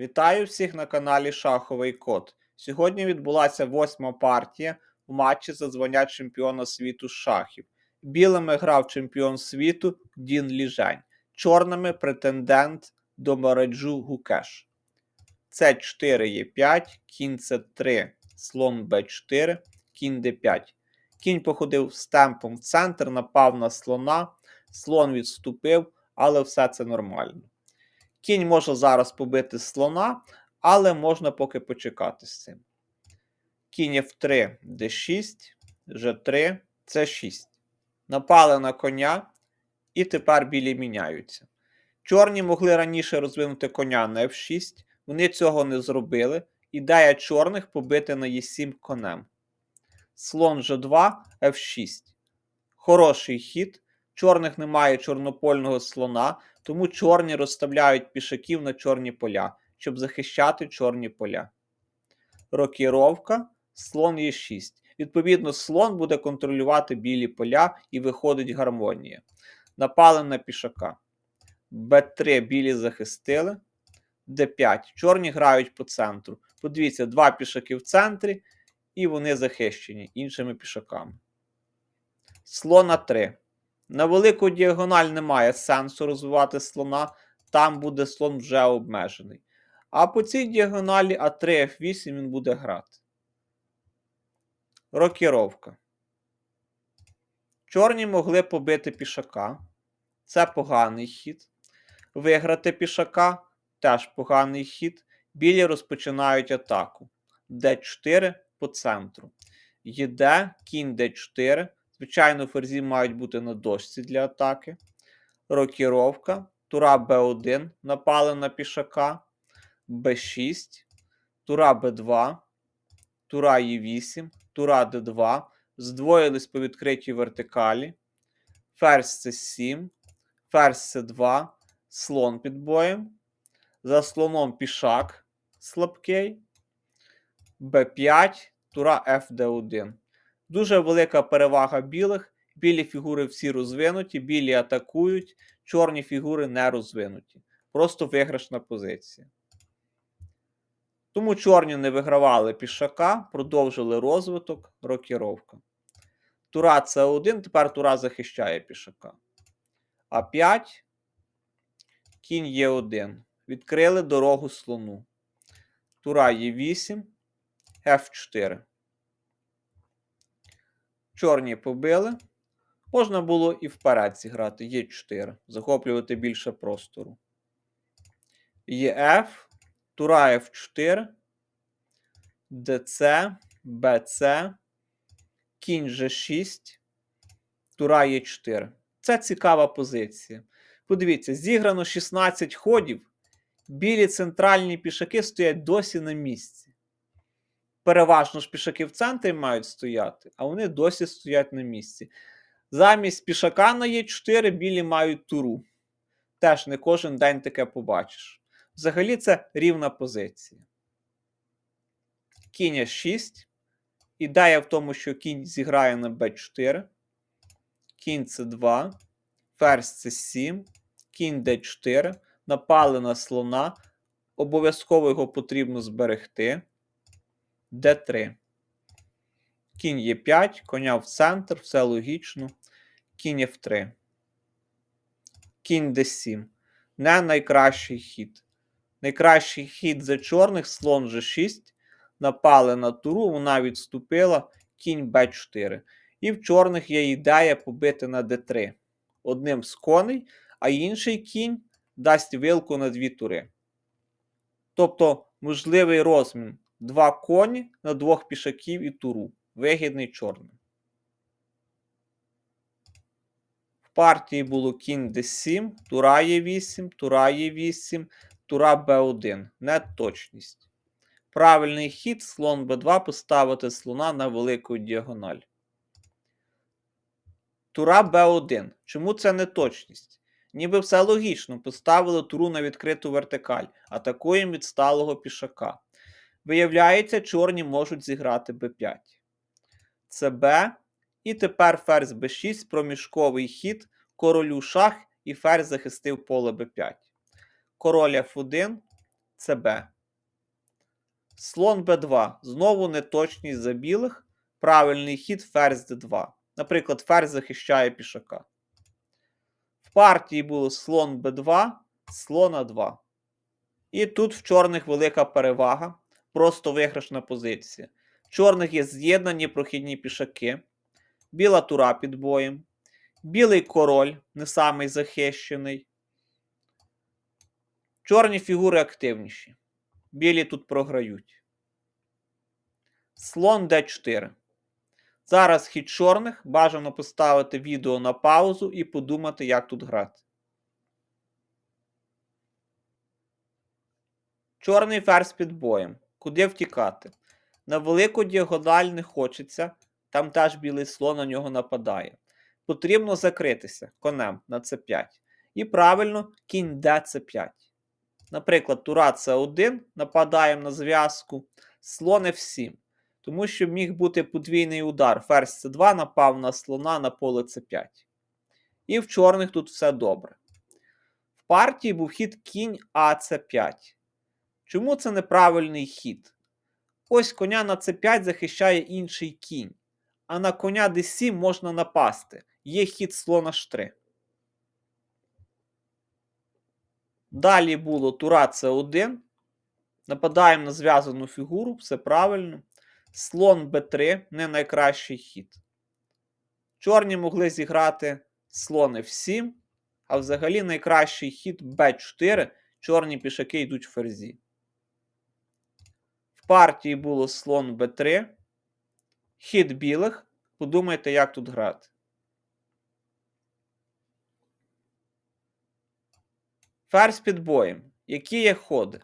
Вітаю всіх на каналі Шаховий Код. Сьогодні відбулася восьма партія в матчі за звання чемпіона світу шахів. Білими грав чемпіон світу Дін Ліжень, чорними претендент до Мараджу Гукеш. С4 є 5, кінь С3, слон Б4, кінь Д5. Кінь походив з темпом в центр, напав на слона, слон відступив, але все це нормально. Кінь може зараз побити слона, але можна поки почекати з цим. Кінь F3, D6, G3, C6. Напали на коня, і тепер білі міняються. Чорні могли раніше розвинути коня на F6, вони цього не зробили. Ідея чорних побити на E7 конем. Слон G2, F6. Хороший хід. Чорних немає чорнопольного слона, тому чорні розставляють пішаків на чорні поля, щоб захищати чорні поля. Рокіровка, слон є 6. Відповідно, слон буде контролювати білі поля і виходить гармонія. Напали на пішака. Б3 білі захистили. Д5. Чорні грають по центру. Подивіться, два пішаки в центрі, і вони захищені іншими пішаками. Слон А3. На велику діагональ немає сенсу розвивати слона, там буде слон вже обмежений. А по цій діагоналі А3 F8 він буде грати. Рокіровка. Чорні могли побити пішака. Це поганий хід. Виграти пішака теж поганий хід. Білі розпочинають атаку. Д4 по центру. Єде, кінь Д4. Звичайно, ферзі мають бути на дошці для атаки. Рокіровка. Тура Б1 напали на пішака. Б6. Тура Б2. Тура Е8. Тура Д2. Здвоїлись по відкритій вертикалі. Ферзь С7. Ферзь С2. Слон під боєм. За слоном пішак слабкий. Б5. Тура ФД1. Дуже велика перевага білих. Білі фігури всі розвинуті, білі атакують, чорні фігури не розвинуті. Просто виграшна позиція. Тому чорні не вигравали пішака, продовжили розвиток, рокіровка. Тура С1, тепер Тура захищає пішака. А5, кінь Е1. Відкрили дорогу слону. Тура Е8, F4. Чорні побили. Можна було і вперед зіграти. Є 4. Захоплювати більше простору. Є F, Тура F4, ДЦ, БЦ, кінь G6, Тура Е4. Це цікава позиція. Подивіться, зіграно 16 ходів. Білі центральні пішаки стоять досі на місці переважно ж пішаки в центрі мають стояти, а вони досі стоять на місці. Замість пішака на Е4 білі мають туру. Теж не кожен день таке побачиш. Взагалі це рівна позиція. Кінь 6. Ідея в тому, що кінь зіграє на Б4, кінь С2, ферзь С7, кінь Д4, напали на слона. Обов'язково його потрібно зберегти. Д3. Кінь Е5, коня в центр, все логічно. Кінь F3. Кінь D7. Не найкращий хід. Найкращий хід за чорних слон G6. Напали на туру, вона відступила, кінь Б4. І в чорних є ідея побити на d3. Одним з коней, а інший кінь дасть вилку на дві тури. Тобто можливий розмін два коні на двох пішаків і туру. Вигідний чорним. В партії було кінь d7, тура Е8, тура Е8, тура Б1. Неточність. Правильний хід слон Б2 поставити слона на велику діагональ. Тура Б1. Чому це неточність? Ніби все логічно. Поставили туру на відкриту вертикаль. Атакуємо від сталого пішака. Виявляється, чорні можуть зіграти b5. Це Б. І тепер ферзь b6, проміжковий хід, королю шах і ферзь захистив поле b5. Король F1, ЦБ. Слон Б2. Знову неточність за білих. Правильний хід ферзь Д2. Наприклад, ферзь захищає пішака. В партії було слон Б2, слон А2. І тут в чорних велика перевага. Просто виграшна позиція. В чорних є з'єднані прохідні пішаки. Біла тура під боєм. Білий король, не самий захищений. Чорні фігури активніші. Білі тут програють. Слон d4. Зараз хід чорних бажано поставити відео на паузу і подумати, як тут грати. Чорний ферзь під боєм. Куди втікати? На велику діагональ не хочеться. Там теж білий слон на нього нападає. Потрібно закритися конем на c5. І правильно кінь d5. Наприклад, тура С1, нападаємо на зв'язку, слон F7. Тому що міг бути подвійний удар. Ферзь С2 напав на слона на поле С5. І в чорних тут все добре. В партії був хід кінь АЦ5. Чому це неправильний хід? Ось коня на С5 захищає інший кінь. А на коня d7 можна напасти. Є хід слона H3. Далі було тура С1. Нападаємо на зв'язану фігуру, все правильно. Слон Б3 не найкращий хід. Чорні могли зіграти слон F7, а взагалі найкращий хід Б4. Чорні пішаки йдуть в ферзі. Партії було слон Б3. Хід білих. Подумайте, як тут грати. Ферзь під боєм. Які є ходи?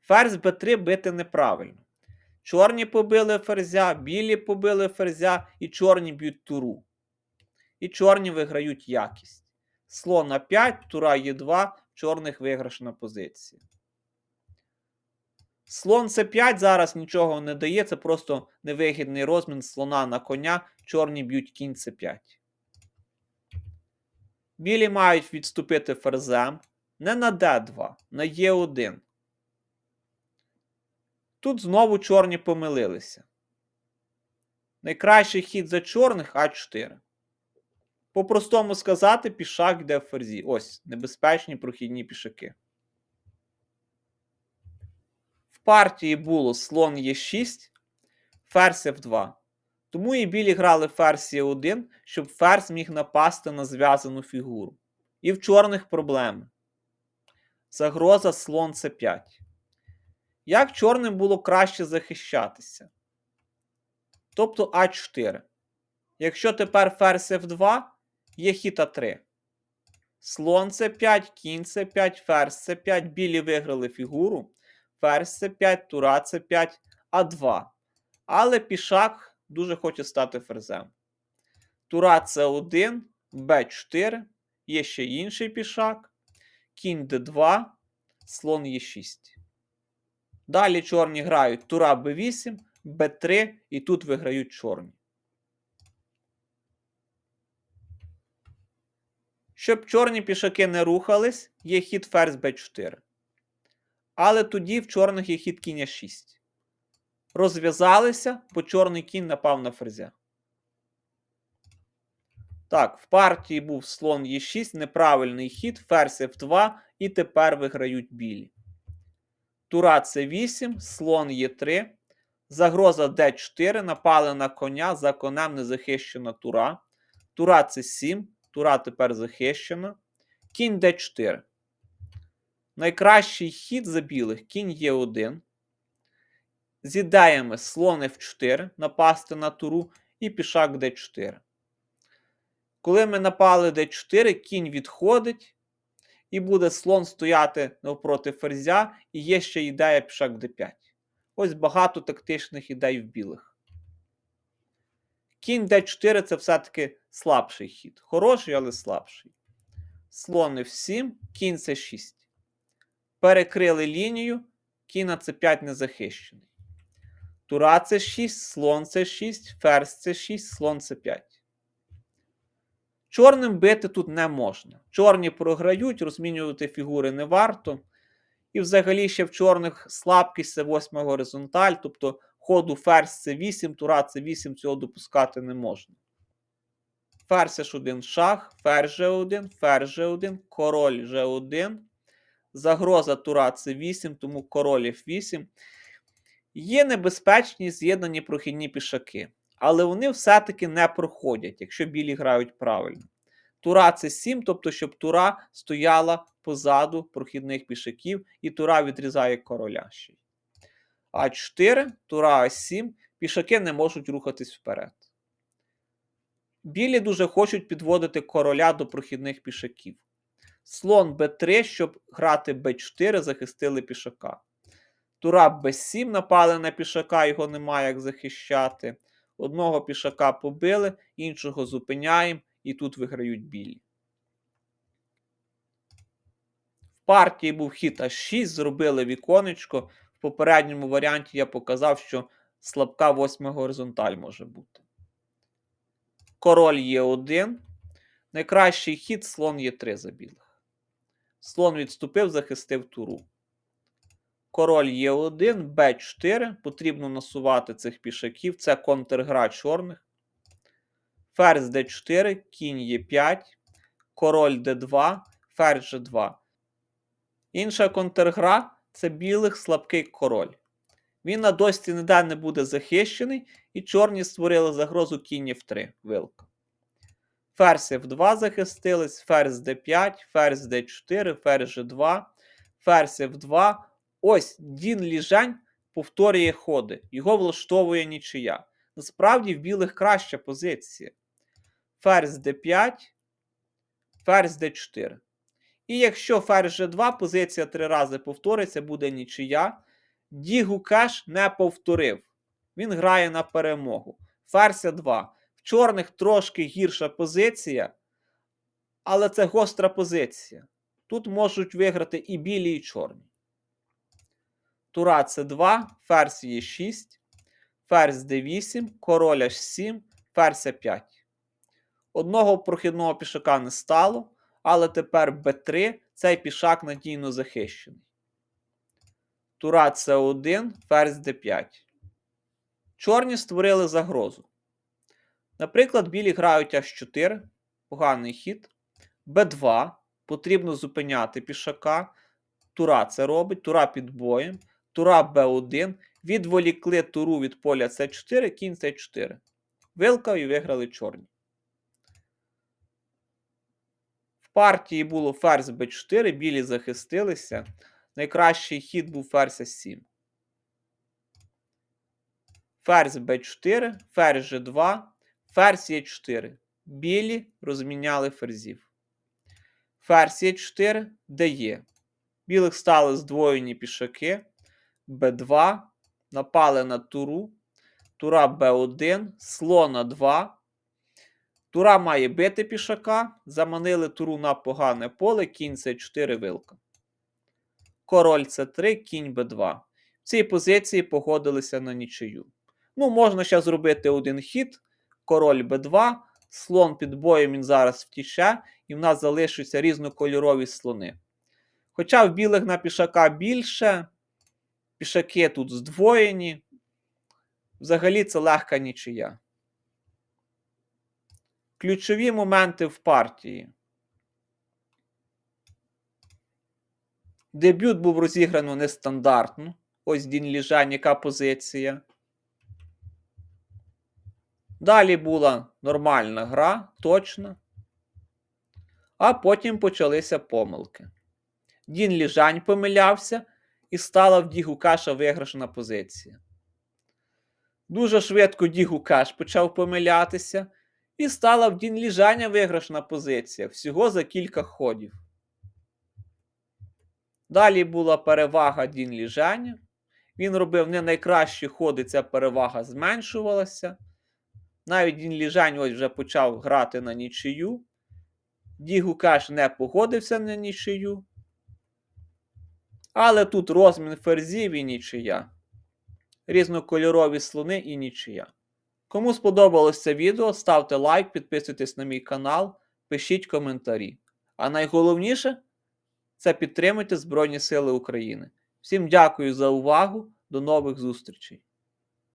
Ферзь Б3 бити неправильно. Чорні побили ферзя, білі побили ферзя і чорні б'ють туру. І чорні виграють якість. Слон на 5, тура Е2, чорних виграшна позиція. Слон С5 зараз нічого не дає, це просто невигідний розмін слона на коня, чорні б'ють кінь С5. Білі мають відступити ферзем. Не на d2, на Е1. Тут знову чорні помилилися. Найкращий хід за чорних А4. По-простому сказати, пішак йде в ферзі. Ось, небезпечні прохідні пішаки. В партії було слон Е6, ферзь F2. Тому і білі грали ферзь Е1, щоб ферзь міг напасти на зв'язану фігуру. І в чорних проблеми. Загроза слон С5. Як чорним було краще захищатися? Тобто А4. Якщо тепер ферзь F2, є хід А3. Слон С5, кінь С5, ферзь С5, білі виграли фігуру. Ферзь С5, тура С5, А2. Але пішак дуже хоче стати ферзем. Тура С1, Б4, є ще інший пішак. Кінь d2, слон Е6. Далі чорні грають тура b8, b3 і тут виграють чорні. Щоб чорні пішаки не рухались, є хід ферзь b4. Але тоді в чорних є хід кінь 6. Розв'язалися, бо чорний кінь напав на ферзя. Так, в партії був слон Е6, неправильний хід, ферзь F2, і тепер виграють білі. Тура С8, слон Е3. Загроза Д4, напали на коня, за конем незахищена тура. Тура С7, тура тепер захищена. Кінь Д4. Найкращий хід за білих кінь Е1. З ідеями слон F4, напасти на туру, і пішак Д4. Коли ми напали d4, кінь відходить, і буде слон стояти навпроти ферзя, і є ще ідея пішак d5. Ось багато тактичних ідей в білих. Кінь d4 це все-таки слабший хід. Хороший, але слабший. Слон f7, кінь c6. Перекрили лінію, кінь на c5 не захищений. Тура c6, слон c6, ферзь c6, слон c5. Чорним бити тут не можна. Чорні програють, розмінювати фігури не варто. І взагалі ще в чорних слабкість це восьма горизонталь, тобто ходу ферзь це 8, тура це 8, цього допускати не можна. Ферзь H1 шах, ферзь G1, ферзь G1, король G1. Загроза тура це 8, тому король F8. Є небезпечні з'єднані прохідні пішаки, але вони все-таки не проходять, якщо білі грають правильно. Тура це 7, тобто, щоб тура стояла позаду прохідних пішаків, і тура відрізає короля ще. А4, тура А7, пішаки не можуть рухатись вперед. Білі дуже хочуть підводити короля до прохідних пішаків. Слон Б3, щоб грати Б4, захистили пішака. Тура Б7 напали на пішака, його немає як захищати. Одного пішака побили, іншого зупиняємо, і тут виграють білі. В партії був хід А6, зробили віконечко. В попередньому варіанті я показав, що слабка восьма горизонталь може бути. Король Е1. Найкращий хід слон Е3 за білих. Слон відступив, захистив туру. Король Е1, Б4. Потрібно насувати цих пішаків. Це контргра чорних. Ферзь Д4, кінь Е5, король Д2, ферзь G2. Інша контргра це білих слабкий король. Він на досі ніде не буде захищений, і чорні створили загрозу кінь F3 вилка. Ферзь F2 захистились, ферзь D5, ферзь D4, ферзь G2, ферзь F2. Ось Дін Ліжань повторює ходи. Його влаштовує нічия. Насправді в білих краща позиція. Ферзь D5, ферзь D4. І якщо ферзь G2, позиція три рази повториться, буде нічия. Дігу Кеш не повторив. Він грає на перемогу. Ферзь 2. Чорних трошки гірша позиція, але це гостра позиція. Тут можуть виграти і білі, і чорні. Тура С2, ферзь Е6, ферзь Д8, король H7, ферзь 5 Одного прохідного пішака не стало, але тепер Б3 цей пішак надійно захищений. Тура С1, ферзь Д5. Чорні створили загрозу. Наприклад, білі грають H4, поганий хід. Б2. Потрібно зупиняти пішака. Тура це робить, тура під боєм. Тура Б1. Відволікли туру від поля С4, кінь С4. Вилка і виграли чорні. В партії було ферзь Б4, білі захистилися. Найкращий хід був ферзь А7. Ферзь Б4, ферзь G2, ферзь Е4. Білі розміняли ферзів. Ферзь Е4 дає. Білих стали здвоєні пішаки. Б2. Напали на туру. Тура Б1, слона 2. Тура має бити пішака. Заманили туру на погане поле, кінь С4 вилка. Король С3, кінь Б2. В цій позиції погодилися на нічию. Ну, можна ще зробити один хід. Король Б2, слон під боєм він зараз втіче, і в нас залишаться різнокольорові слони. Хоча в білих на пішака більше, пішаки тут здвоєні. Взагалі це легка нічия. Ключові моменти в партії. Дебют був розіграно нестандартно. Ось Дін Ліжань, яка позиція. Далі була нормальна гра, точна. А потім почалися помилки. Дін Ліжань помилявся і стала в Дігу Каша виграшна позиція. Дуже швидко Дігу Каш почав помилятися, і стала в Дін Ліжаня виграшна позиція всього за кілька ходів. Далі була перевага Дін Ліжаня. Він робив не найкращі ходи, ця перевага зменшувалася. Навіть Дін Ліжань ось вже почав грати на нічию. Дігу Каш не погодився на нічию. Але тут розмін ферзів і нічия. Різнокольорові слони і нічия. Кому сподобалось це відео, ставте лайк, підписуйтесь на мій канал, пишіть коментарі. А найголовніше це підтримуйте Збройні Сили України. Всім дякую за увагу. До нових зустрічей!